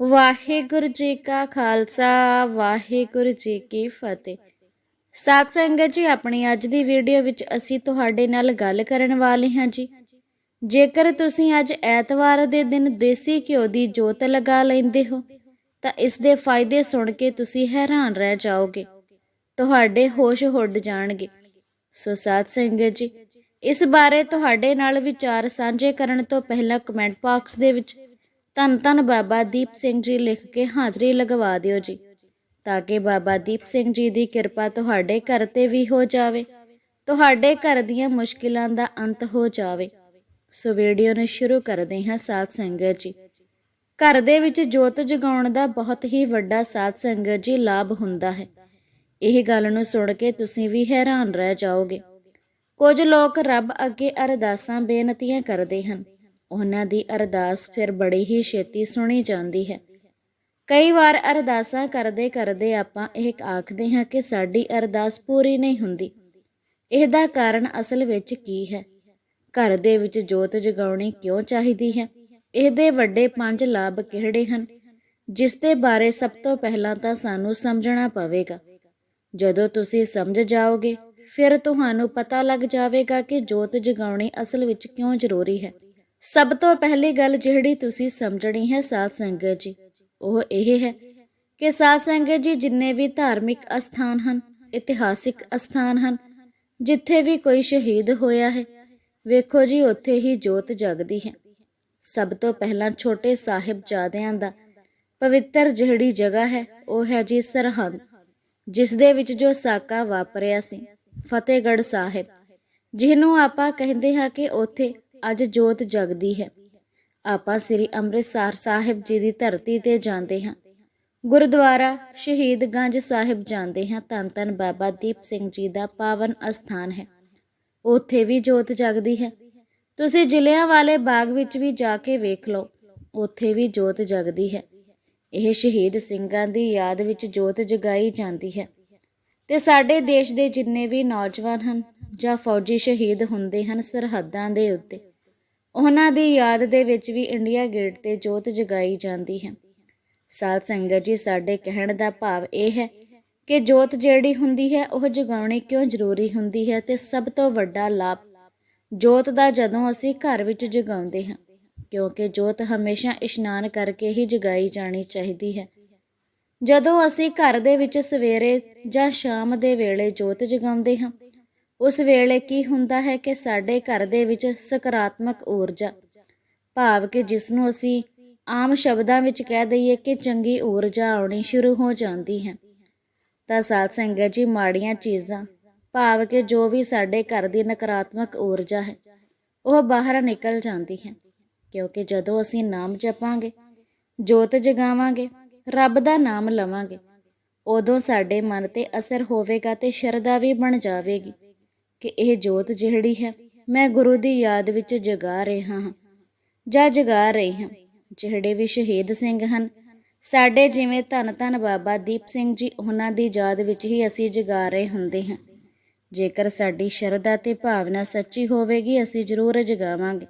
ਵਾਹਿਗੁਰੂ ਜੀ ਕਾ ਖਾਲਸਾ, ਵਾਹਿਗੁਰੂ ਜੀ ਕੀ ਫਤਿਹ। ਸਾਧ ਸੰਗਤ ਜੀ, ਆਪਣੀ ਅੱਜ ਦੀ ਵੀਡੀਓ ਵਿੱਚ ਅਸੀਂ ਤੁਹਾਡੇ ਨਾਲ ਗੱਲ ਕਰਨ ਵਾਲੇ ਹਾਂ ਜੀ। ਜੇਕਰ ਤੁਸੀਂ ਅੱਜ ਐਤਵਾਰ ਦੇ ਦਿਨ ਦੇਸੀ ਘਿਓ ਦੀ ਜੋਤ ਲਗਾ ਲੈਂਦੇ ਹੋ, ਤਾਂ ਇਸ ਦੇ ਫਾਇਦੇ ਸੁਣ ਕੇ ਤੁਸੀਂ ਹੈਰਾਨ ਰਹਿ ਜਾਓਗੇ। ਤੁਹਾਡੇ ਹੋਸ਼ ਉੱਡ ਜਾਣਗੇ। ਸੋ ਸਾਧ ਸੰਗਤ ਜੀ, ਇਸ ਬਾਰੇ ਤੁਹਾਡੇ ਨਾਲ ਵਿਚਾਰ ਸਾਂਝੇ ਕਰਨ ਤੋਂ ਪਹਿਲਾਂ ਕਮੈਂਟ ਬਾਕਸ ਦੇ ਵਿੱਚ ਧੰਨ ਧੰਨ ਬਾਬਾ ਦੀਪ ਸਿੰਘ ਜੀ ਲਿਖ ਕੇ ਹਾਜ਼ਰੀ ਲਗਵਾ ਦਿਓ ਜੀ, ਤਾਂ ਕਿ ਬਾਬਾ ਦੀਪ ਸਿੰਘ ਜੀ ਦੀ ਕਿਰਪਾ ਤੁਹਾਡੇ ਘਰ ਤੇ ਵੀ ਹੋ ਜਾਵੇ, ਤੁਹਾਡੇ ਘਰ ਦੀਆਂ ਮੁਸ਼ਕਿਲਾਂ ਦਾ ਅੰਤ ਹੋ ਜਾਵੇ। ਸੋ ਵੀਡੀਓ ਨੂੰ ਸ਼ੁਰੂ ਕਰਦੇ ਹਾਂ ਸਾਧ ਸੰਗਤ ਜੀ। ਘਰ ਦੇ ਵਿੱਚ ਜੋਤ ਜਗਾਉਣ ਦਾ ਬਹੁਤ ਹੀ ਵੱਡਾ ਸਾਧ ਸੰਗਤ ਜੀ ਲਾਭ ਹੁੰਦਾ ਹੈ। ਇਹ ਗੱਲ ਨੂੰ ਸੁਣ ਕੇ ਤੁਸੀਂ ਵੀ ਹੈਰਾਨ ਰਹਿ ਜਾਓਗੇ। ਕੁਝ ਲੋਕ ਰੱਬ ਅੱਗੇ ਅਰਦਾਸਾਂ, ਬੇਨਤੀਆਂ ਕਰਦੇ ਹਨ। ਉਹਨਾਂ ਦੀ ਅਰਦਾਸ ਫਿਰ ਬੜੀ ਹੀ ਛੇਤੀ ਸੁਣੀ ਜਾਂਦੀ ਹੈ। ਕਈ ਵਾਰ ਅਰਦਾਸਾਂ ਕਰਦੇ ਕਰਦੇ ਆਪਾਂ ਇਹ ਆਖਦੇ ਹਾਂ ਕਿ ਸਾਡੀ ਅਰਦਾਸ ਪੂਰੀ ਨਹੀਂ ਹੁੰਦੀ। ਇਹਦਾ ਕਾਰਨ ਅਸਲ ਵਿੱਚ ਕੀ ਹੈ? ਘਰ ਦੇ ਵਿੱਚ ਜੋਤ ਜਗਾਉਣੀ ਕਿਉਂ ਚਾਹੀਦੀ ਹੈ? ਇਹਦੇ ਵੱਡੇ ਪੰਜ ਲਾਭ ਕਿਹੜੇ ਹਨ? ਜਿਸ ਦੇ ਬਾਰੇ ਸਭ ਤੋਂ ਪਹਿਲਾਂ ਤਾਂ ਸਾਨੂੰ ਸਮਝਣਾ ਪਵੇਗਾ। ਜਦੋਂ ਤੁਸੀਂ ਸਮਝ ਜਾਓਗੇ, ਫਿਰ ਤੁਹਾਨੂੰ ਪਤਾ ਲੱਗ ਜਾਵੇਗਾ ਕਿ ਜੋਤ ਜਗਾਉਣੀ ਅਸਲ ਵਿੱਚ ਕਿਉਂ ਜ਼ਰੂਰੀ ਹੈ। ਸਭ ਤੋਂ ਪਹਿਲੀ ਗੱਲ ਜਿਹੜੀ ਤੁਸੀਂ ਸਮਝਣੀ ਹੈ ਸਾਧ ਸੰਗਤ ਜੀ, ਉਹ ਇਹ ਹੈ ਕਿ ਸਾਧ ਸੰਗਤ ਜੀ ਜਿੰਨੇ ਵੀ ਧਾਰਮਿਕ ਅਸਥਾਨ ਹਨ, ਇਤਿਹਾਸਿਕ ਅਸਥਾਨ ਹਨ, ਜਿੱਥੇ ਵੀ ਕੋਈ ਸ਼ਹੀਦ ਹੋਇਆ ਹੈ, ਵੇਖੋ ਜੀ ਉੱਥੇ ਹੀ ਜੋਤ ਜਗਦੀ ਹੈ। ਸਭ ਤੋਂ ਪਹਿਲਾਂ ਛੋਟੇ ਸਾਹਿਬਜ਼ਾਦਿਆਂ ਦਾ ਪਵਿੱਤਰ ਜਿਹੜੀ ਜਗ੍ਹਾ ਹੈ, ਉਹ ਹੈ ਜੀ ਸਰਹੰਦ ਜਿਸ ਦੇ ਵਿੱਚ ਜੋ ਸਾਕਾ ਵਾਪਰਿਆ ਸੀ, ਫਤਿਹਗੜ੍ਹ ਸਾਹਿਬ, ਜਿਹਨੂੰ ਆਪਾਂ ਕਹਿੰਦੇ ਹਾਂ ਕਿ ਉੱਥੇ ਅੱਜ ਜੋਤ ਜਗਦੀ ਹੈ। ਆਪਾਂ ਸ੍ਰੀ ਅੰਮ੍ਰਿਤਸਰ ਸਾਹਿਬ ਜੀ ਦੀ ਧਰਤੀ ਤੇ ਜਾਂਦੇ ਹਾਂ। ਗੁਰਦੁਆਰਾ ਸ਼ਹੀਦਗੰਜ ਸਾਹਿਬ ਜਾਂਦੇ ਹਾਂ। ਧੰਨ ਧੰਨ ਬਾਬਾ ਦੀਪ ਸਿੰਘ ਜੀ ਦਾ ਪਾਵਨ ਅਸਥਾਨ ਹੈ। ਉੱਥੇ ਵੀ ਜੋਤ ਜਗਦੀ ਹੈ। ਤੁਸੀਂ ਜ਼ਿਲ੍ਹਿਆਂ ਵਾਲੇ ਬਾਗ ਵਿੱਚ ਵੀ ਜਾ ਕੇ ਵੇਖ ਲਓ। ਉੱਥੇ ਵੀ ਜੋਤ ਜਗਦੀ ਹੈ। ਇਹ ਸ਼ਹੀਦ ਸਿੰਘਾਂ ਦੀ ਯਾਦ ਵਿੱਚ ਜੋਤ ਜਗਾਈ ਜਾਂਦੀ ਹੈ। ਤੇ ਸਾਡੇ ਦੇਸ਼ ਦੇ ਜਿੰਨੇ ਵੀ ਨੌਜਵਾਨ ਹਨ ਜਾਂ ਫੌਜੀ ਸ਼ਹੀਦ ਹੁੰਦੇ ਹਨ ਸਰਹੱਦਾਂ ਦੇ ਉੱਤੇ ਉਹਨਾਂ ਦੀ ਯਾਦ ਦੇ ਵਿੱਚ ਵੀ ਇੰਡੀਆ ਗੇਟ ਤੇ ਜੋਤ ਜਗਾਈ ਜਾਂਦੀ ਹੈ। ਸਾਧ ਸੰਗਤ ਜੀ, ਸਾਡੇ ਕਹਿਣ ਦਾ ਭਾਵ ਇਹ ਹੈ ਕਿ ਜੋਤ ਜਿਹੜੀ ਹੁੰਦੀ ਹੈ, ਉਹ ਜਗਾਉਣੀ ਕਿਉਂ ਜ਼ਰੂਰੀ ਹੁੰਦੀ ਹੈ ਤੇ ਸਭ ਤੋਂ ਵੱਡਾ ਲਾਭ ਜੋਤ ਦਾ ਜਦੋਂ ਅਸੀਂ ਘਰ ਵਿੱਚ ਜਗਾਉਂਦੇ ਹਾਂ, ਕਿਉਂਕਿ ਜੋਤ ਹਮੇਸ਼ਾ ਇਸ਼ਨਾਨ ਕਰਕੇ ਹੀ ਜਗਾਈ ਜਾਣੀ ਚਾਹੀਦੀ ਹੈ। ਜਦੋਂ ਅਸੀਂ ਘਰ ਦੇ ਵਿੱਚ ਸਵੇਰੇ ਜਾਂ ਸ਼ਾਮ ਦੇ ਵੇਲੇ ਜੋਤ ਜਗਾਉਂਦੇ ਹਾਂ ਉਸ ਵੇਲੇ ਕੀ ਹੁੰਦਾ ਹੈ ਕਿ ਸਾਡੇ ਘਰ ਦੇ ਵਿੱਚ ਸਕਾਰਾਤਮਕ ਊਰਜਾ, ਭਾਵ ਕਿ ਜਿਸ ਨੂੰ ਅਸੀਂ ਆਮ ਸ਼ਬਦਾਂ ਵਿੱਚ ਕਹਿ ਦਈਏ ਕਿ ਚੰਗੀ ਊਰਜਾ ਆਉਣੀ ਸ਼ੁਰੂ ਹੋ ਜਾਂਦੀ ਹੈ। ਤਾਂ ਸਾਧ ਸੰਗਤ ਜੀ, ਮਾੜੀਆਂ ਚੀਜ਼ਾਂ, ਭਾਵ ਕਿ ਜੋ ਵੀ ਸਾਡੇ ਘਰ ਦੀ ਨਕਾਰਾਤਮਕ ਊਰਜਾ ਹੈ, ਉਹ ਬਾਹਰ ਨਿਕਲ ਜਾਂਦੀ ਹੈ। ਕਿਉਂਕਿ ਜਦੋਂ ਅਸੀਂ ਨਾਮ ਜਪਾਂਗੇ, ਜੋਤ ਜਗਾਵਾਂਗੇ, ਰੱਬ ਦਾ ਨਾਮ ਲਵਾਂਗੇ, ਉਦੋਂ ਸਾਡੇ ਮਨ ਤੇ ਅਸਰ ਹੋਵੇਗਾ ਤੇ ਸ਼ਰਧਾ ਵੀ ਬਣ ਜਾਵੇਗੀ। ਕਿ ਇਹ ਜੋਤ ਜਿਹੜੀ ਹੈ, ਮੈਂ ਗੁਰੂ ਦੀ ਯਾਦ ਵਿੱਚ ਜਗਾ ਰਿਹਾ ਹਾਂ। ਜਾਂ ਜਗਾ ਰਹੀ ਹਾਂ। ਜਿਹੜੇ ਵੀ ਸ਼ਹੀਦ ਸਿੰਘ ਹਨ, ਸਾਡੇ ਜਿਵੇਂ ਧੰਨ ਧੰਨ ਬਾਬਾ ਦੀਪ ਸਿੰਘ ਜੀ, ਉਹਨਾਂ ਦੀ ਯਾਦ ਵਿੱਚ ਹੀ ਅਸੀਂ ਜਗਾ ਰਹੇ ਹੁੰਦੇ ਹਾਂ। ਜੇਕਰ ਸਾਡੀ ਸ਼ਰਧਾ ਤੇ ਭਾਵਨਾ ਸੱਚੀ ਹੋਵੇਗੀ, ਅਸੀਂ ਜ਼ਰੂਰ ਜਗਾਵਾਂਗੇ।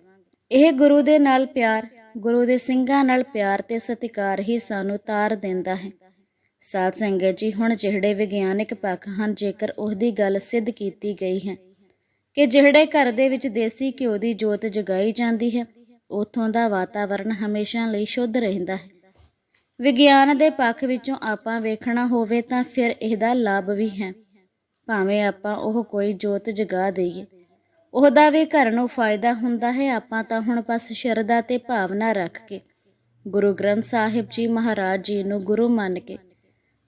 ਇਹ ਗੁਰੂ ਦੇ ਨਾਲ ਪਿਆਰ, ਗੁਰੂ ਦੇ ਸਿੰਘਾਂ ਨਾਲ ਪਿਆਰ ਤੇ ਸਤਿਕਾਰ ਹੀ ਸਾਨੂੰ ਤਾਰ ਦਿੰਦਾ ਹੈ। ਸਾਧ ਸੰਗਤ ਜੀ, ਹੁਣ ਜਿਹੜੇ ਵਿਗਿਆਨਕ ਪੱਖ ਹਨ, ਜੇਕਰ ਉਹਦੀ ਗੱਲ ਸਿੱਧ ਕੀਤੀ ਗਈ ਹੈ ਕਿ ਜਿਹੜੇ ਘਰ ਦੇ ਵਿੱਚ ਦੇਸੀ ਘਿਓ ਦੀ ਜੋਤ ਜਗਾਈ ਜਾਂਦੀ ਹੈ, ਉਥੋਂ ਦਾ ਵਾਤਾਵਰਣ ਹਮੇਸ਼ਾ ਲਈ ਸ਼ੁੱਧ ਰਹਿੰਦਾ ਹੈ। ਵਿਗਿਆਨ ਦੇ ਪੱਖ ਵਿੱਚੋਂ ਆਪਾਂ ਵੇਖਣਾ ਹੋਵੇ ਤਾਂ ਫਿਰ ਇਹਦਾ ਲਾਭ ਵੀ ਹੈ। ਭਾਵੇਂ ਆਪਾਂ ਉਹ ਕੋਈ ਜੋਤ ਜਗਾ ਦਈਏ, ਉਹਦਾ ਵੀ ਘਰ ਨੂੰ ਫਾਇਦਾ ਹੁੰਦਾ ਹੈ। ਆਪਾਂ ਤਾਂ ਹੁਣ ਬਸ ਸ਼ਰਧਾ ਤੇ ਭਾਵਨਾ ਰੱਖ ਕੇ ਗੁਰੂ ਗ੍ਰੰਥ ਸਾਹਿਬ ਜੀ ਮਹਾਰਾਜ ਜੀ ਨੂੰ ਗੁਰੂ ਮੰਨ ਕੇ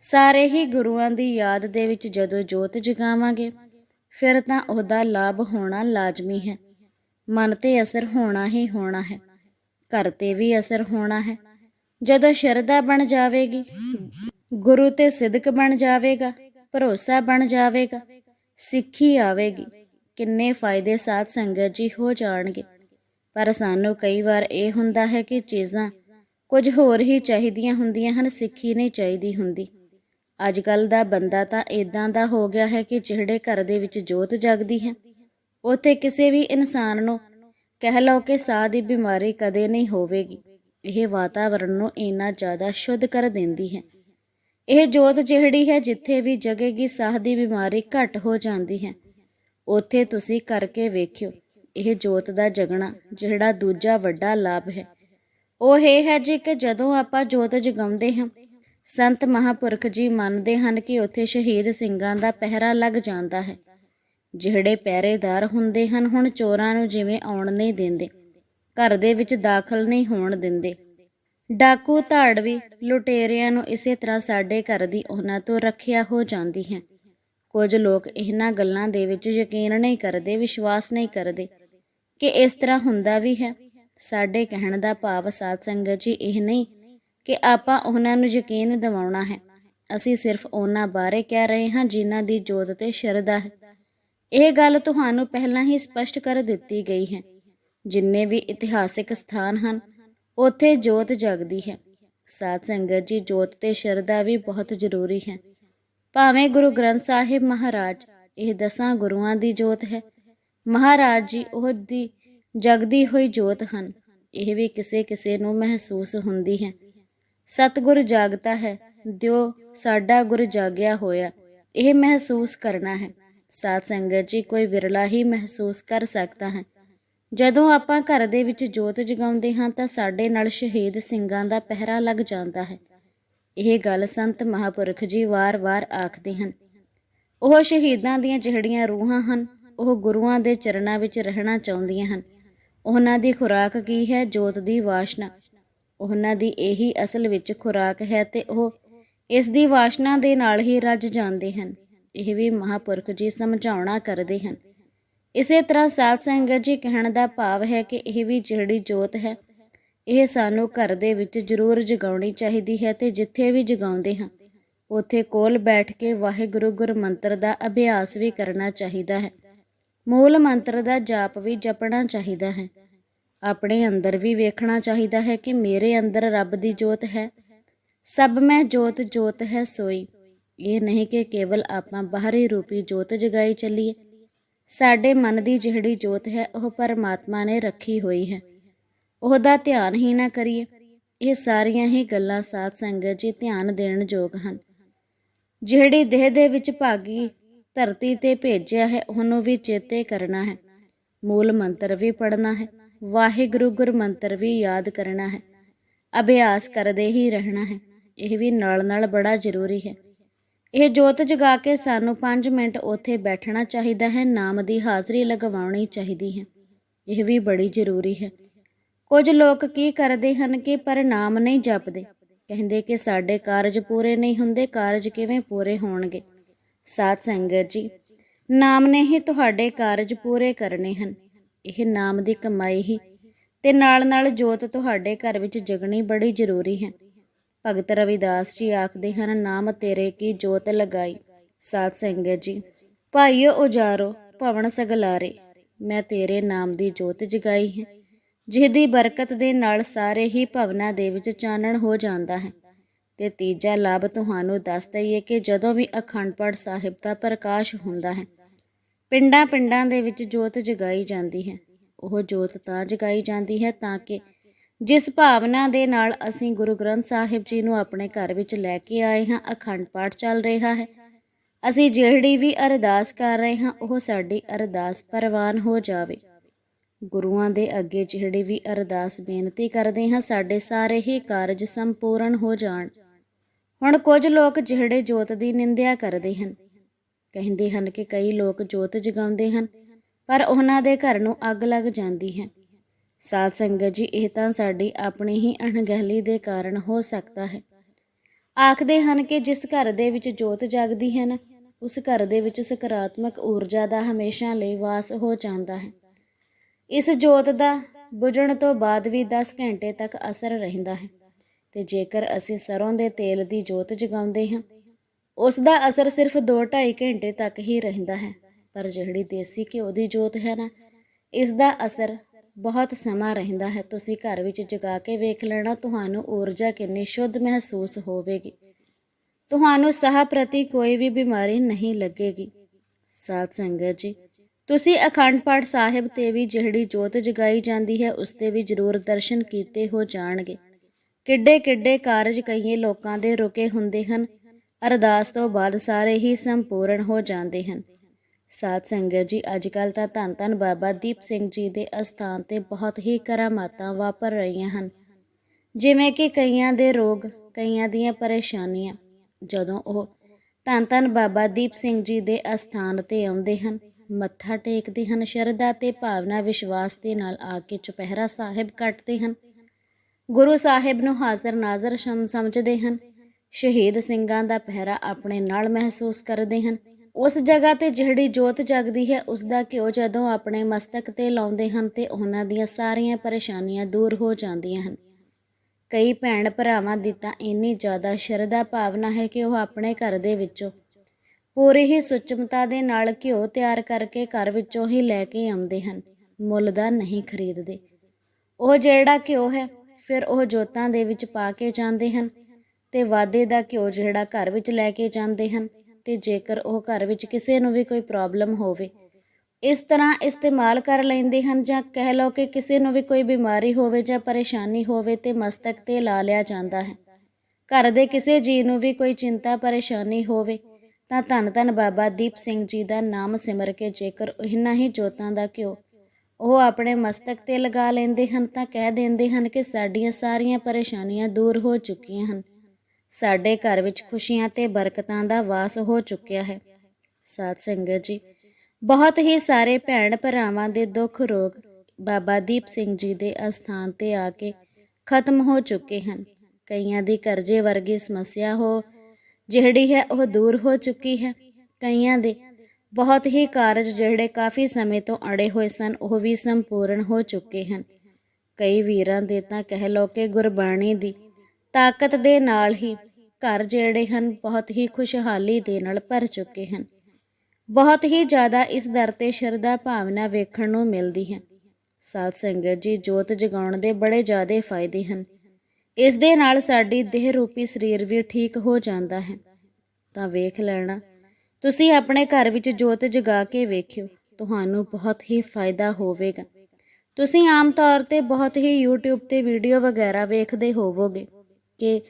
ਸਾਰੇ ਹੀ ਗੁਰੂਆਂ ਦੀ ਯਾਦ ਦੇ ਵਿੱਚ ਜਦੋਂ ਜੋਤ ਜਗਾਵਾਂਗੇ, ਫਿਰ ਤਾਂ ਉਹਦਾ ਲਾਭ ਹੋਣਾ ਲਾਜ਼ਮੀ ਹੈ। ਮਨ ਤੇ ਅਸਰ ਹੋਣਾ ਹੀ ਹੋਣਾ ਹੈ, ਘਰ ਤੇ ਵੀ ਅਸਰ ਹੋਣਾ ਹੈ। ਜਦੋਂ ਸ਼ਰਧਾ ਬਣ ਜਾਵੇਗੀ, ਗੁਰੂ ਤੇ ਸਿਦਕ ਬਣ ਜਾਵੇਗਾ, ਭਰੋਸਾ ਬਣ ਜਾਵੇਗਾ, ਸਿੱਖੀ ਆਵੇਗੀ, ਕਿੰਨੇ ਫਾਇਦੇ ਸਾਥ ਸੰਗਤ ਜੀ ਹੋ ਜਾਣਗੇ। ਪਰ ਸਾਨੂੰ ਕਈ ਵਾਰ ਇਹ ਹੁੰਦਾ ਹੈ ਕਿ ਚੀਜ਼ਾਂ ਕੁਝ ਹੋਰ ਹੀ ਚਾਹੀਦੀਆਂ ਹੁੰਦੀਆਂ ਹਨ, ਸਿੱਖੀ ਨਹੀਂ ਚਾਹੀਦੀ ਹੁੰਦੀ। ਅੱਜ ਕੱਲ ਦਾ ਬੰਦਾ ਤਾਂ ਇਦਾਂ ਦਾ ਹੋ ਗਿਆ ਹੈ ਕਿ ਜਿਹੜੇ ਘਰ ਦੇ ਵਿੱਚ ਜੋਤ ਜਗਦੀ ਹੈ। ਉੱਥੇ ਕਿਸੇ ਵੀ ਇਨਸਾਨ ਨੂੰ ਕਹਿ ਲਓ ਕਿ ਸਾਹ ਦੀ ਬਿਮਾਰੀ ਕਦੇ ਨਹੀਂ ਹੋਵੇਗੀ। ਇਹ ਵਾਤਾਵਰਣ ਨੂੰ ਇੰਨਾ ਜ਼ਿਆਦਾ ਸ਼ੁੱਧ ਕਰ ਦਿੰਦੀ ਹੈ। ਇਹ ਜੋਤ ਜਿਹੜੀ ਹੈ, ਜਿੱਥੇ ਵੀ ਜਗੇਗੀ, ਸਾਹ ਦੀ ਬਿਮਾਰੀ ਘੱਟ ਹੋ ਜਾਂਦੀ ਹੈ। ਉੱਥੇ ਤੁਸੀਂ ਕਰਕੇ ਵੇਖਿਓ, ਇਹ ਜੋਤ ਦਾ ਜਗਣਾ, ਜਿਹੜਾ ਦੂਜਾ ਵੱਡਾ ਲਾਭ ਹੈ। ਉਹ ਇਹ ਹੈ ਜੀ ਕਿ ਜਦੋਂ ਆਪਾਂ ਜੋਤ ਜਗਾਉਂਦੇ ਹਾਂ ਸੰਤ ਮਹਾਪੁਰਖ ਜੀ ਮੰਨਦੇ ਹਨ ਕਿ ਉੱਥੇ ਸ਼ਹੀਦ ਸਿੰਘਾਂ ਦਾ ਪਹਿਰਾ ਲੱਗ ਜਾਂਦਾ ਹੈ। ਜਿਹੜੇ ਪਹਿਰੇਦਾਰ ਹੁੰਦੇ ਹਨ, ਹੁਣ ਚੋਰਾਂ ਨੂੰ ਜਿਵੇਂ ਆਉਣ ਨਹੀਂ ਦਿੰਦੇ, ਘਰ ਦੇ ਵਿੱਚ ਦਾਖਲ ਨਹੀਂ ਹੋਣ ਦਿੰਦੇ। ਡਾਕੂ ਧਾੜਵੀ ਲੁਟੇਰਿਆਂ ਨੂੰ ਇਸੇ ਤਰ੍ਹਾਂ ਸਾਡੇ ਘਰ ਦੀ ਉਹਨਾਂ ਤੋਂ ਰੱਖਿਆ ਹੋ ਜਾਂਦੀ ਹੈ। ਕੁਝ ਲੋਕ ਇਹਨਾਂ ਗੱਲਾਂ ਦੇ ਵਿੱਚ ਯਕੀਨ ਨਹੀਂ ਕਰਦੇ, ਵਿਸ਼ਵਾਸ ਨਹੀਂ ਕਰਦੇ ਕਿ ਇਸ ਤਰ੍ਹਾਂ ਹੁੰਦਾ ਵੀ ਹੈ। ਸਾਡੇ ਕਹਿਣ ਦਾ ਭਾਵ ਸਾਧ ਸੰਗਤ ਜੀ ਇਹ ਨਹੀਂ ਕਿ ਆਪਾਂ ਉਹਨਾਂ ਨੂੰ ਯਕੀਨ ਦਿਵਾਉਣਾ ਹੈ। ਅਸੀਂ ਸਿਰਫ ਉਹਨਾਂ ਬਾਰੇ ਕਹਿ ਰਹੇ ਹਾਂ ਜਿਨ੍ਹਾਂ ਦੀ ਜੋਤ ਤੇ ਸ਼ਰਧਾ ਹੈ। ਇਹ ਗੱਲ ਤੁਹਾਨੂੰ ਪਹਿਲਾਂ ਹੀ ਸਪਸ਼ਟ ਕਰ ਦਿੱਤੀ ਗਈ ਹੈ। ਜਿੰਨੇ ਵੀ ਇਤਿਹਾਸਿਕ ਸਥਾਨ ਹਨ, ਉੱਥੇ ਜੋਤ ਜਗਦੀ ਹੈ। ਸਾਧ ਸੰਗਤ ਜੀ ਜੋਤ ਤੇ ਸ਼ਰਧਾ ਵੀ ਬਹੁਤ ਜ਼ਰੂਰੀ ਹੈ। ਭਾਵੇਂ ਗੁਰੂ ਗ੍ਰੰਥ ਸਾਹਿਬ ਮਹਾਰਾਜ ਇਹ ਦਸਾਂ ਗੁਰੂਆਂ ਦੀ ਜੋਤ ਹੈ, ਮਹਾਰਾਜ ਜੀ ਉਹ ਦੀ ਜਗਦੀ ਹੋਈ ਜੋਤ ਹਨ। ਇਹ ਵੀ ਕਿਸੇ ਕਿਸੇ ਨੂੰ ਮਹਿਸੂਸ ਹੁੰਦੀ ਹੈ। ਸਤਿਗੁਰ ਜਾਗਤਾ ਹੈ, ਦਿਓ ਸਾਡਾ ਗੁਰ ਜਾਗਿਆ ਹੋਇਆ। ਇਹ ਮਹਿਸੂਸ ਕਰਨਾ ਹੈ। ਸਾਧ ਸੰਗਤ ਜੀ, ਕੋਈ ਵਿਰਲਾ ਹੀ ਮਹਿਸੂਸ ਕਰ ਸਕਦਾ ਹੈ। ਜਦੋਂ ਆਪਾਂ ਘਰ ਦੇ ਵਿੱਚ ਜੋਤ ਜਗਾਉਂਦੇ ਹਾਂ, ਤਾਂ ਸਾਡੇ ਨਾਲ ਸ਼ਹੀਦ ਸਿੰਘਾਂ ਦਾ ਪਹਿਰਾ ਲੱਗ ਜਾਂਦਾ ਹੈ। ਇਹ ਗੱਲ ਸੰਤ ਮਹਾਪੁਰਖ ਜੀ ਵਾਰ-ਵਾਰ ਆਖਦੇ ਹਨ। ਉਹ ਸ਼ਹੀਦਾਂ ਦੀਆਂ ਜਿਹੜੀਆਂ ਰੂਹਾਂ ਹਨ, ਉਹ ਗੁਰੂਆਂ ਦੇ ਚਰਨਾਂ ਵਿੱਚ ਰਹਿਣਾ ਚਾਹੁੰਦੀਆਂ ਹਨ। ਉਹਨਾਂ ਦੀ ਖੁਰਾਕ ਕੀ ਹੈ? ਜੋਤ ਦੀ ਵਾਸ਼ਨਾ। ਉਹਨਾਂ ਦੀ ਇਹੀ ਅਸਲ ਵਿੱਚ ਖੁਰਾਕ ਹੈ ਤੇ ਉਹ ਇਸ ਦੀ ਵਾਸ਼ਨਾ ਦੇ ਨਾਲ ਹੀ ਰੱਜ ਜਾਂਦੇ ਹਨ। ਇਹ ਵੀ ਮਹਾਪੁਰਖ ਜੀ ਸਮਝਾਉਣਾ ਕਰਦੇ ਹਨ। ਇਸੇ ਤਰ੍ਹਾਂ ਸਾਧ ਸੰਗਤ ਜੀ ਕਹਿਣ ਦਾ ਭਾਵ ਹੈ ਕਿ ਇਹ ਵੀ ਜਿਹੜੀ ਜੋਤ ਹੈ, ਇਹ ਸਾਨੂੰ ਘਰ ਦੇ ਵਿੱਚ ਜ਼ਰੂਰ ਜਗਾਉਣੀ ਚਾਹੀਦੀ ਹੈ ਤੇ ਜਿੱਥੇ ਵੀ ਜਗਾਉਂਦੇ ਹਾਂ, ਉੱਥੇ ਕੋਲ ਬੈਠ ਕੇ ਵਾਹਿਗੁਰੂ ਗੁਰ ਮੰਤਰ ਦਾ ਅਭਿਆਸ ਵੀ ਕਰਨਾ ਚਾਹੀਦਾ ਹੈ। ਮੂਲ ਮੰਤਰ ਦਾ ਜਾਪ ਵੀ ਜਪਣਾ ਚਾਹੀਦਾ ਹੈ। ਆਪਣੇ ਅੰਦਰ ਵੀ ਵੇਖਣਾ ਚਾਹੀਦਾ ਹੈ ਕਿ ਮੇਰੇ ਅੰਦਰ ਰੱਬ ਦੀ ਜੋਤ ਹੈ। ਸਭ ਮੈਂ ਜੋਤ ਜੋਤ ਹੈ ਸੋਈ। ਇਹ ਨਹੀਂ ਕਿ ਕੇਵਲ ਆਪਾਂ ਬਾਹਰੀ ਰੂਪੀ ਜੋਤ ਜਗਾਈ ਚੱਲੀਏ। ਸਾਡੇ ਮਨ ਦੀ ਜਿਹੜੀ ਜੋਤ ਹੈ, ਉਹ ਪਰਮਾਤਮਾ ਨੇ ਰੱਖੀ ਹੋਈ ਹੈ। ਉਹਦਾ ਧਿਆਨ ਹੀ ਨਾ ਕਰੀਏ। ਇਹ ਸਾਰੀਆਂ ਹੀ ਗੱਲਾਂ ਸਾਧ ਸੰਗਤ ਜੀ ਧਿਆਨ ਦੇਣ ਯੋਗ ਹਨ। ਜਿਹੜੀ ਦੇਹ ਦੇ ਵਿੱਚ ਭਾਗੀ ਧਰਤੀ ਤੇ ਭੇਜਿਆ ਹੈ, ਉਹਨੂੰ ਵੀ ਚੇਤੇ ਕਰਨਾ ਹੈ। ਮੂਲ ਮੰਤਰ ਵੀ ਪੜਨਾ ਹੈ। ਵਾਹਿਗੁਰੂ ਗੁਰ ਮੰਤਰ ਵੀ ਯਾਦ ਕਰਨਾ ਹੈ। ਅਭਿਆਸ ਕਰਦੇ ਹੀ ਰਹਿਣਾ ਹੈ। ਇਹ ਵੀ ਨਾਲ ਨਾਲ ਬੜਾ ਜ਼ਰੂਰੀ ਹੈ। ਇਹ ਜੋਤ ਜਗਾ ਕੇ ਸਾਨੂੰ 5 ਮਿੰਟ ਉੱਥੇ ਬੈਠਣਾ ਚਾਹੀਦਾ ਹੈ। ਨਾਮ ਦੀ ਹਾਜ਼ਰੀ ਲਗਵਾਉਣੀ ਚਾਹੀਦੀ ਹੈ। ਇਹ ਵੀ ਬੜੀ ਜ਼ਰੂਰੀ ਹੈ। ਕੁਝ ਲੋਕ ਕੀ ਕਰਦੇ ਹਨ ਕਿ ਪਰ ਨਾਮ ਨਹੀਂ ਜਪਦੇ। ਕਹਿੰਦੇ ਕਿ ਸਾਡੇ ਕਾਰਜ ਪੂਰੇ ਨਹੀਂ ਹੁੰਦੇ, ਕਾਰਜ ਕਿਵੇਂ ਪੂਰੇ ਹੋਣਗੇ? ਸਾਧ ਸੰਗਤ ਜੀ, ਨਾਮ ਨੇ ਹੀ ਤੁਹਾਡੇ ਕਾਰਜ ਪੂਰੇ ਕਰਨੇ ਹਨ। ਇਹ ਨਾਮ ਦੀ ਕਮਾਈ ਹੀ। ਤੇ ਨਾਲ ਨਾਲ ਜੋਤ ਤੁਹਾਡੇ ਘਰ ਵਿੱਚ ਜਗਣੀ ਬੜੀ ਜ਼ਰੂਰੀ ਹੈ। ਭਗਤ ਰਵਿਦਾਸ ਜੀ ਆਖਦੇ ਹਨ, ਨਾਮ ਤੇਰੇ ਕੀ ਜੋਤ ਲਗਾਈ? ਸਾਧ ਸੰਗਤ ਜੀ, ਭਾਈਓ ਉਜਾਰੋ, ਭਵਨ ਸਗਲਾਰੇ, ਮੈਂ ਤੇਰੇ ਨਾਮ ਦੀ ਜੋਤ ਜਗਾਈ ਹੈ। ਜਿਹਦੀ ਬਰਕਤ ਦੇ ਨਾਲ ਸਾਰੇ ਹੀ ਭਵਨਾਂ ਦੇ ਵਿੱਚ ਚਾਨਣ ਹੋ ਜਾਂਦਾ ਹੈ। ਤੇ ਤੀਜਾ ਲਾਭ ਤੁਹਾਨੂੰ ਦੱਸ ਦਈਏ ਕਿ ਜਦੋਂ ਵੀ ਅਖੰਡ ਪਾਠ ਸਾਹਿਬ ਦਾ ਪ੍ਰਕਾਸ਼ ਹੁੰਦਾ ਹੈ ਪਿੰਡਾਂ ਪਿੰਡਾਂ ਦੇ ਵਿੱਚ ਜੋਤ ਜਗਾਈ ਜਾਂਦੀ ਹੈ। ਉਹ ਜੋਤ ਤਾਂ ਜਗਾਈ ਜਾਂਦੀ ਹੈ ਤਾਂ ਕਿ ਜਿਸ ਭਾਵਨਾ ਦੇ ਨਾਲ ਅਸੀਂ ਗੁਰੂ ਗ੍ਰੰਥ ਸਾਹਿਬ ਜੀ ਨੂੰ ਆਪਣੇ ਘਰ ਵਿੱਚ ਲੈ ਕੇ ਆਏ ਹਾਂ, ਅਖੰਡ ਪਾਠ ਚੱਲ ਰਿਹਾ ਹੈ। ਅਸੀਂ ਜਿਹੜੀ ਵੀ ਅਰਦਾਸ ਕਰ ਰਹੇ ਹਾਂ, ਉਹ ਸਾਡੀ ਅਰਦਾਸ ਪ੍ਰਵਾਨ ਹੋ ਜਾਵੇ। ਗੁਰੂਆਂ ਦੇ ਅੱਗੇ ਜਿਹੜੀ ਵੀ ਅਰਦਾਸ ਬੇਨਤੀ ਕਰਦੇ ਹਾਂ, ਸਾਡੇ ਸਾਰੇ ਹੀ ਕਾਰਜ ਸੰਪੂਰਨ ਹੋ ਜਾਣ। ਹੁਣ ਕੁਝ ਲੋਕ ਜਿਹੜੇ ਜੋਤ ਦੀ ਨਿੰਦਿਆ ਕਰਦੇ ਹਨ ਕਹਿੰਦੇ ਹਨ ਕਿ ਕਈ ਲੋਕ ਜੋਤ ਜਗਾਉਂਦੇ ਹਨ, ਪਰ ਉਹਨਾਂ ਦੇ ਘਰ ਨੂੰ ਅੱਗ ਲੱਗ ਜਾਂਦੀ ਹੈ। ਸਾਧ ਸੰਗਤ ਜੀ, ਇਹ ਤਾਂ ਸਾਡੀ ਆਪਣੀ ਹੀ ਅਣਗਹਿਲੀ ਦੇ ਕਾਰਨ ਹੋ ਸਕਦਾ ਹੈ। ਆਖਦੇ ਹਨ ਕਿ ਜਿਸ ਘਰ ਦੇ ਵਿੱਚ ਜੋਤ ਜਗਦੀ ਹੈ ਨਾ, ਉਸ ਘਰ ਦੇ ਵਿੱਚ ਸਕਾਰਾਤਮਕ ਊਰਜਾ ਦਾ ਹਮੇਸ਼ਾ ਲਈ ਵਾਸ ਹੋ ਜਾਂਦਾ ਹੈ। ਇਸ ਜੋਤ ਦਾ ਬੁਝਣ ਤੋਂ ਬਾਅਦ ਵੀ 10 ਘੰਟੇ ਤੱਕ ਅਸਰ ਰਹਿੰਦਾ ਹੈ ਤੇ ਜੇਕਰ ਅਸੀਂ ਸਰੋਂ ਦੇ ਤੇਲ ਦੀ ਜੋਤ ਜਗਾਉਂਦੇ ਹਾਂ ਉਸ ਦਾ ਅਸਰ ਸਿਰਫ 2-2.5 ਘੰਟੇ ਤੱਕ ਹੀ ਰਹਿੰਦਾ ਹੈ, ਪਰ ਜਿਹੜੀ ਦੇਸੀ ਘਿਓ ਦੀ ਜੋਤ ਹੈ ਨਾ ਇਸ ਦਾ ਅਸਰ ਬਹੁਤ ਸਮਾਂ ਰਹਿੰਦਾ ਹੈ। ਤੁਸੀਂ ਘਰ ਵਿੱਚ ਜਗਾ ਕੇ ਵੇਖ ਲੈਣਾ, ਤੁਹਾਨੂੰ ਊਰਜਾ ਕਿੰਨੀ ਸ਼ੁੱਧ ਮਹਿਸੂਸ ਹੋਵੇਗੀ। ਤੁਹਾਨੂੰ ਸਾਹ ਪ੍ਰਤੀ ਕੋਈ ਵੀ ਬਿਮਾਰੀ ਨਹੀਂ ਲੱਗੇਗੀ। ਸਾਧ ਸੰਗਤ ਜੀ, ਤੁਸੀਂ ਅਖੰਡ ਪਾਠ ਸਾਹਿਬ ਤੇ ਵੀ ਜਿਹੜੀ ਜੋਤ ਜਗਾਈ ਜਾਂਦੀ ਹੈ, ਉਸ ਤੇ ਵੀ ਜ਼ਰੂਰ ਦਰਸ਼ਨ ਕੀਤੇ ਹੋ ਜਾਣਗੇ। ਕਿੱਡੇ ਕਿੱਡੇ ਕਾਰਜ ਕਈਏ ਲੋਕਾਂ ਦੇ ਰੁਕੇ ਹੁੰਦੇ ਹਨ ਅਰਦਾਸ ਤੋਂ ਬਾਅਦ ਸਾਰੇ ਹੀ ਸੰਪੂਰਨ ਹੋ ਜਾਂਦੇ ਹਨ। ਸਾਧ ਸੰਗਤ ਜੀ ਅੱਜ ਕੱਲ ਤਾਂ ਧੰਨ ਧੰਨ ਬਾਬਾ ਦੀਪ ਸਿੰਘ ਜੀ ਦੇ ਅਸਥਾਨ ਤੇ ਬਹੁਤ ਹੀ ਕਰਾਮਾਤਾਂ ਵਾਪਰ ਰਹੀਆਂ ਹਨ। ਜਿਵੇਂ ਕਿ ਕਈਆਂ ਦੇ ਰੋਗ, ਕਈਆਂ ਦੀਆਂ ਪਰੇਸ਼ਾਨੀਆਂ। ਜਦੋਂ ਉਹ ਧੰਨ ਧੰਨ ਬਾਬਾ ਦੀਪ ਸਿੰਘ ਜੀ ਦੇ ਅਸਥਾਨ ਤੇ ਆਉਂਦੇ ਹਨ, ਮੱਥਾ ਟੇਕਦੇ ਹਨ, ਸ਼ਰਧਾ ਤੇ ਭਾਵਨਾ ਵਿਸ਼ਵਾਸ ਦੇ ਨਾਲ ਆ ਕੇ ਚੁਪਹਿਰਾ ਸਾਹਿਬ ਕੱਟਦੇ ਹਨ। ਗੁਰੂ ਸਾਹਿਬ ਨੂੰ ਹਾਜ਼ਰ ਨਾਜ਼ਰ ਸਮਝਦੇ ਹਨ। ਸ਼ਹੀਦ ਸਿੰਘਾਂ ਦਾ ਪਹਿਰਾ ਆਪਣੇ ਨਾਲ ਮਹਿਸੂਸ ਕਰਦੇ ਹਨ। ਉਸ ਜਗ੍ਹਾ ਤੇ ਜਿਹੜੀ ਜੋਤ ਜਗਦੀ ਹੈ ਉਸ ਦਾ ਘਿਓ ਜਦੋਂ ਆਪਣੇ ਮਸਤਕ ਤੇ ਲਾਉਂਦੇ ਹਨ ਤੇ ਉਹਨਾਂ ਦੀਆਂ ਸਾਰੀਆਂ ਪਰੇਸ਼ਾਨੀਆਂ ਦੂਰ ਹੋ ਜਾਂਦੀਆਂ ਹਨ। ਕਈ ਭੈਣ ਭਰਾਵਾਂ ਦੀ ਤਾਂ ਇੰਨੀ ਜ਼ਿਆਦਾ ਸ਼ਰਧਾ ਭਾਵਨਾ ਹੈ ਕਿ ਉਹ ਆਪਣੇ ਘਰ ਦੇ ਵਿੱਚੋਂ ਪੂਰੀ ਹੀ ਸੁਚਮਤਾ ਦੇ ਨਾਲ ਘਿਓ ਤਿਆਰ ਕਰਕੇ ਘਰ ਵਿੱਚੋਂ ਹੀ ਲੈ ਕੇ ਆਉਂਦੇ ਹਨ। ਮੁੱਲ ਦਾ ਨਹੀਂ ਖਰੀਦਦੇ। ਉਹ ਜਿਹੜਾ ਘਿਓ ਹੈ, ਫਿਰ ਉਹ ਜੋਤਾਂ ਦੇ ਵਿੱਚ ਪਾ ਕੇ ਜਾਂਦੇ ਹਨ। ਤੇ ਵਾਦੇ ਦਾ ਘਿਓ ਜਿਹੜਾ ਘਰ ਵਿੱਚ ਲੈ ਕੇ ਜਾਂਦੇ ਹਨ ਤੇ ਜੇਕਰ ਉਹ ਘਰ ਵਿੱਚ ਕਿਸੇ ਨੂੰ ਵੀ ਕੋਈ ਪ੍ਰੋਬਲਮ ਹੋਵੇ। ਇਸ ਤਰ੍ਹਾਂ ਇਸਤੇਮਾਲ ਕਰ ਲੈਂਦੇ ਹਨ ਜਾਂ ਕਹਿ ਲਓ ਕਿ ਕਿਸੇ ਨੂੰ ਵੀ ਕੋਈ ਬਿਮਾਰੀ ਹੋਵੇ ਜਾਂ ਪਰੇਸ਼ਾਨੀ ਹੋਵੇ ਤੇ ਮਸਤਕ ਤੇ ਲਾ ਲਿਆ ਜਾਂਦਾ ਹੈ। ਘਰ ਦੇ ਕਿਸੇ ਜੀ ਨੂੰ ਵੀ ਕੋਈ ਚਿੰਤਾ ਪਰੇਸ਼ਾਨੀ ਹੋਵੇ ਤਾਂ ਧੰਨ ਧੰਨ ਬਾਬਾ ਦੀਪ ਸਿੰਘ ਜੀ ਦਾ ਨਾਮ ਸਿਮਰ ਕੇ ਜੇਕਰ ਇਹਨਾਂ ਹੀ ਜੋਤਾਂ ਦਾ ਘਿਓ ਉਹ ਆਪਣੇ ਮਸਤਕ ਤੇ ਲਗਾ ਲੈਂਦੇ ਹਨ ਤਾਂ ਕਹਿ ਦਿੰਦੇ ਹਨ ਕਿ ਸਾਡੀਆਂ ਸਾਰੀਆਂ ਪਰੇਸ਼ਾਨੀਆਂ ਦੂਰ ਹੋ ਚੁੱਕੀਆਂ ਹਨ। ਸਾਡੇ ਘਰ ਵਿੱਚ ਖੁਸ਼ੀਆਂ ਤੇ ਬਰਕਤਾਂ ਦਾ ਵਾਸ ਹੋ ਚੁੱਕਿਆ ਹੈ। ਸਾਧ ਸੰਗਤ ਜੀ, ਬਹੁਤ ਹੀ ਸਾਰੇ ਭੈਣ ਭਰਾਵਾਂ ਦੇ ਦੁੱਖ ਰੋਗ ਬਾਬਾ ਦੀਪ ਸਿੰਘ ਜੀ ਦੇ ਅਸਥਾਨ ਤੇ ਆ ਕੇ ਖਤਮ ਹੋ ਚੁੱਕੇ ਹਨ। ਕਈਆਂ ਦੀ ਕਰਜ਼ੇ ਵਰਗੀ ਸਮੱਸਿਆ ਹੋ, ਜਿਹੜੀ ਹੈ ਉਹ ਦੂਰ ਹੋ ਚੁੱਕੀ ਹੈ। ਕਈਆਂ ਦੇ ਬਹੁਤ ਹੀ ਕਾਰਜ ਜਿਹੜੇ ਕਾਫੀ ਸਮੇਂ ਤੋਂ ਅੜੇ ਹੋਏ ਸਨ, ਉਹ ਵੀ ਸੰਪੂਰਨ ਹੋ ਚੁੱਕੇ ਹਨ। ਕਈ ਵੀਰਾਂ ਦੇ ਤਾਂ ਕਹਿ ਲਓ ਕਿ ਗੁਰਬਾਣੀ ਦੀ ਤਾਕਤ ਦੇ ਨਾਲ ਹੀ ਘਰ ਜਿਹੜੇ ਹਨ ਬਹੁਤ ਹੀ ਖੁਸ਼ਹਾਲੀ ਦੇ ਨਾਲ ਭਰ ਚੁੱਕੇ ਹਨ। ਬਹੁਤ ਹੀ ਜ਼ਿਆਦਾ ਇਸ ਦਰ ਤੇ ਸ਼ਰਧਾ ਭਾਵਨਾ ਵੇਖਣ ਨੂੰ ਮਿਲਦੀ ਹੈ। ਸਾਧ ਸੰਗਤ ਜੀ, ਜੋਤ ਜਗਾਉਣ ਦੇ ਬੜੇ ਜ਼ਿਆਦਾ ਫਾਇਦੇ ਹਨ। ਇਸ ਦੇ ਨਾਲ ਸਾਡੀ ਦੇਹ ਰੂਪੀ ਸਰੀਰ ਵੀ ਠੀਕ ਹੋ ਜਾਂਦਾ ਹੈ। ਤਾਂ ਵੇਖ ਲੈਣਾ, ਤੁਸੀਂ ਆਪਣੇ ਘਰ ਵਿੱਚ ਜੋਤ ਜਗਾ ਕੇ ਵੇਖਿਓ, ਤੁਹਾਨੂੰ ਬਹੁਤ ਹੀ ਫਾਇਦਾ ਹੋਵੇਗਾ। ਤੁਸੀਂ ਆਮ ਤੌਰ ਤੇ ਬਹੁਤ ਹੀ YouTube ਤੇ ਵੀਡੀਓ ਵਗੈਰਾ ਵੇਖਦੇ ਹੋਵੋਗੇ। ਕਿ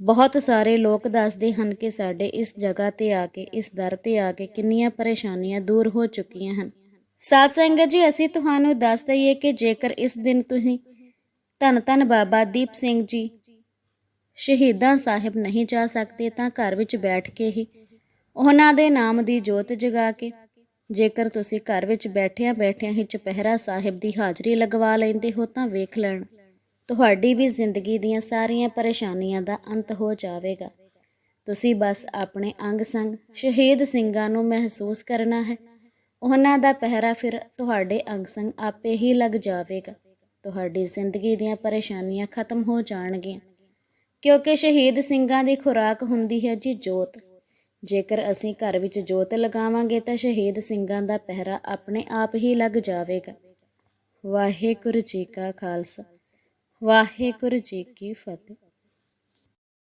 ਬਹੁਤ ਸਾਰੇ ਲੋਕ ਦੱਸਦੇ ਹਨ ਕਿ ਸਾਡੇ ਇਸ ਜਗ੍ਹਾ ਤੇ ਆ ਕੇ, ਇਸ ਦਰ ਤੇ ਆ ਕੇ ਕਿੰਨੀਆਂ ਪਰੇਸ਼ਾਨੀਆਂ ਦੂਰ ਹੋ ਚੁੱਕੀਆਂ ਹਨ। ਸਾਧ ਸੰਗਤ ਜੀ, ਅਸੀਂ ਤੁਹਾਨੂੰ ਦੱਸ ਦਈਏ ਕਿ ਜੇਕਰ ਇਸ ਦਿਨ ਤੁਸੀਂ ਧੰਨ ਧੰਨ ਬਾਬਾ ਦੀਪ ਸਿੰਘ ਜੀ ਸ਼ਹੀਦਾਂ ਸਾਹਿਬ ਨਹੀਂ ਜਾ ਸਕਦੇ, ਤਾਂ ਘਰ ਵਿੱਚ ਬੈਠ ਕੇ ਹੀ ਉਹਨਾਂ ਦੇ ਨਾਮ ਦੀ ਜੋਤ ਜਗਾ ਕੇ, ਜੇਕਰ ਤੁਸੀਂ ਘਰ ਵਿੱਚ ਬੈਠਿਆਂ ਬੈਠਿਆਂ ਹੀ ਚੁਪਹਿਰਾ ਸਾਹਿਬ ਦੀ ਹਾਜ਼ਰੀ ਲਗਵਾ ਲੈਂਦੇ ਹੋ ਤਾਂ ਵੇਖ ਲੈਣ। ਤੁਹਾਡੀ ਵੀ ਜ਼ਿੰਦਗੀ ਦੀਆਂ ਸਾਰੀਆਂ ਪਰੇਸ਼ਾਨੀਆਂ ਦਾ ਅੰਤ ਹੋ ਜਾਵੇਗਾ। ਤੁਸੀਂ ਬਸ ਆਪਣੇ ਅੰਗ ਸੰਗ ਸ਼ਹੀਦ ਸਿੰਘਾਂ ਨੂੰ ਮਹਿਸੂਸ ਕਰਨਾ ਹੈ। ਉਹਨਾਂ ਦਾ ਪਹਿਰਾ ਫਿਰ ਤੁਹਾਡੇ ਅੰਗ ਸੰਗ ਆਪੇ ਹੀ ਲੱਗ ਜਾਵੇਗਾ। ਤੁਹਾਡੀ ਜ਼ਿੰਦਗੀ ਦੀਆਂ ਪਰੇਸ਼ਾਨੀਆਂ ਖਤਮ ਹੋ ਜਾਣਗੀਆਂ। ਕਿਉਂਕਿ ਸ਼ਹੀਦ ਸਿੰਘਾਂ ਦੀ ਖੁਰਾਕ ਹੁੰਦੀ ਹੈ ਜੀ ਜੋਤ। ਜੇਕਰ ਅਸੀਂ ਘਰ ਵਿੱਚ ਜੋਤ ਲਗਾਵਾਂਗੇ ਤਾਂ ਸ਼ਹੀਦ ਸਿੰਘਾਂ ਦਾ ਪਹਿਰਾ ਆਪਣੇ ਆਪ ਹੀ ਲੱਗ ਜਾਵੇਗਾ। ਵਾਹਿਗੁਰੂ ਜੀ ਕਾ ਖਾਲਸਾ। ਵਾਹਿਗੁਰੂ ਜੀ ਕੀ ਫਤਿਹ।